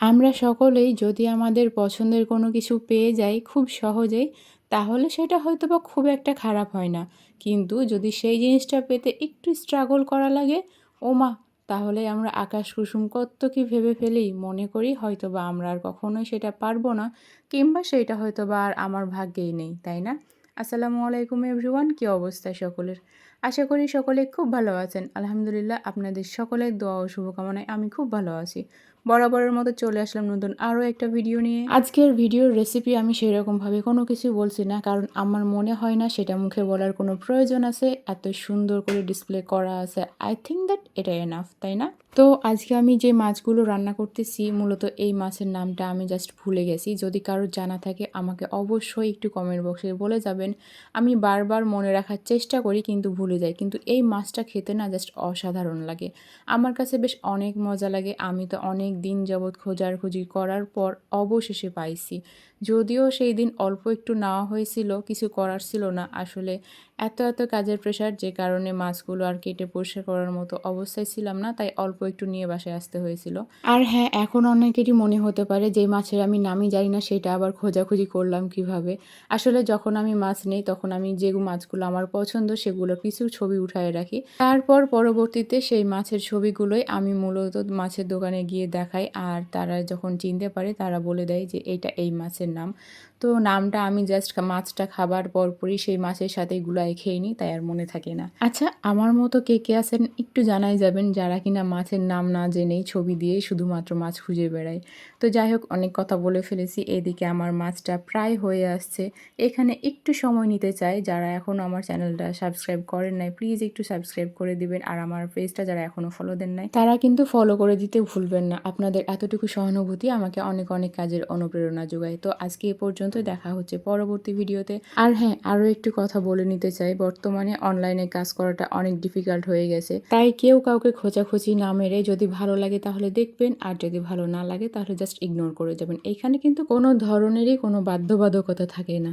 আমরা সকলেই যদি আমাদের পছন্দের কোনো কিছু পেয়ে যাই খুব সহজেই, তাহলে সেটা হয়তো বা খুব একটা খারাপ হয় না। কিন্তু যদি সেই জিনিসটা পেতে একটু স্ট্রাগল করা লাগে ও মা তাহলে আমরা আকাশ কুসুম কত কি ভেবে ফেলি, মনে করি হয়তো বা আমরা আর কখনোই সেটা পারব না, কিংবা সেইটা হয়তো বা আর আমার ভাগ্যেই নেই, তাই না? আসসালামু আলাইকুম এভরিওয়ান কী অবস্থা সকলের? আশা করি সকলে খুব ভালো আছেন। আলহামদুলিল্লাহ, আপনাদের সকলের দোয়া ও শুভকামনায় আমি খুব ভালো আছি। বরাবরের মতো চলে আসলাম নতুন আরও একটা ভিডিও নিয়ে। আজকের ভিডিওর রেসিপি আমি সেই রকমভাবে কোনো কিছু বলছি না, কারণ আমার মনে হয় না সেটা মুখে বলার কোনো প্রয়োজন আছে। এত সুন্দর করে ডিসপ্লে করা আছে। আই থিঙ্ক দ্যাট এটা এনাফ তাই না? তো আজকে আমি যে মাছগুলো রান্না করতেছি, মূলত এই মাছের নামটা আমি জাস্ট ভুলে গেছি। যদি কারোর জানা থাকে, আমাকে অবশ্যই একটু কমেন্ট বক্সে বলে যাবেন। আমি বারবার মনে রাখার চেষ্টা করি, কিন্তু ভুলে যাই। কিন্তু এই মাছটা খেতে না জাস্ট অসাধারণ লাগে। আমার কাছে বেশ অনেক মজা লাগে। আমি তো অনেক দিন যাবৎ খোঁজাখুঁজি করার পর অবশেষে পাইছি। যদিও সেই দিন অল্প একটু নেওয়া হয়েছিল, কিছু করার ছিল না। আসলে এত এত কাজের প্রেশার যে কারণে মাছগুলো আর কেটে পরিষ্কার করার মতো অবস্থায় ছিলাম না, তাই অল্প একটু নিয়ে বাসায় আসতে হয়েছিল। আর হ্যাঁ এখন অনেকেরই মনে হতে পারে যে মাছের আমি নামই জানি না, সেটা আবার খোঁজাখুঁজি করলাম কীভাবে। আসলে যখন আমি মাছ নেই, তখন আমি যে মাছগুলো আমার পছন্দ, সেগুলো কিছু ছবি উঠায় রাখি। তারপর পরবর্তীতে সেই মাছের ছবিগুলোই আমি মূলত মাছের দোকানে গিয়ে দেখাই, আর তারা যখন চিনতে পারে, তারা বলে দেয় যে এইটা এই মাছের নাম। তো নামটা আমি জাস্ট মাছটা খাবার পরপরই সেই মাছের সাথে গুলাই খেয়ে নিই তাই আর মনে থাকে না। আচ্ছা আমার মতো কে কে আছেন একটু জানাই যাবেন, যারা কিনা মাছের নাম না জেনেই ছবি দিয়ে শুধুমাত্র মাছ খুঁজে বেড়ায়। তো যাই হোক, অনেক কথা বলে ফেলেছি, এদিকে আমার মাছটা প্রায় হয়ে আসছে। এখানে একটু সময় নিতে চাই, যারা এখনও আমার চ্যানেলটা সাবস্ক্রাইব করেন নাই, প্লিজ একটু সাবস্ক্রাইব করে দিবেন, আর আমার পেজটা যারা এখনও ফলো দেন নাই, তারা কিন্তু ফলো করে দিতে ভুলবেন না। আপনাদের এতটুকু সহানুভূতি আমাকে অনেক অনেক কাজের অনুপ্রেরণা যোগায়। তো আজকে এ পর্যন্ত দেখা হচ্ছে পরবর্তী ভিডিওতে। আর হ্যাঁ আরও একটু কথা বলে নিতে চাই বর্তমানে অনলাইনে কাজ করাটা অনেক ডিফিকাল্ট হয়ে গেছে। তাই কেউ কাউকে খোঁজাখুঁজি না মেরে যদি ভালো লাগে তাহলে দেখবেন, আর যদি ভালো না লাগে তাহলে জাস্ট ইগনোর করে যাবেন। এখানে কিন্তু কোনো ধরনেরই কোনো বাধ্যবাধকতা থাকে না।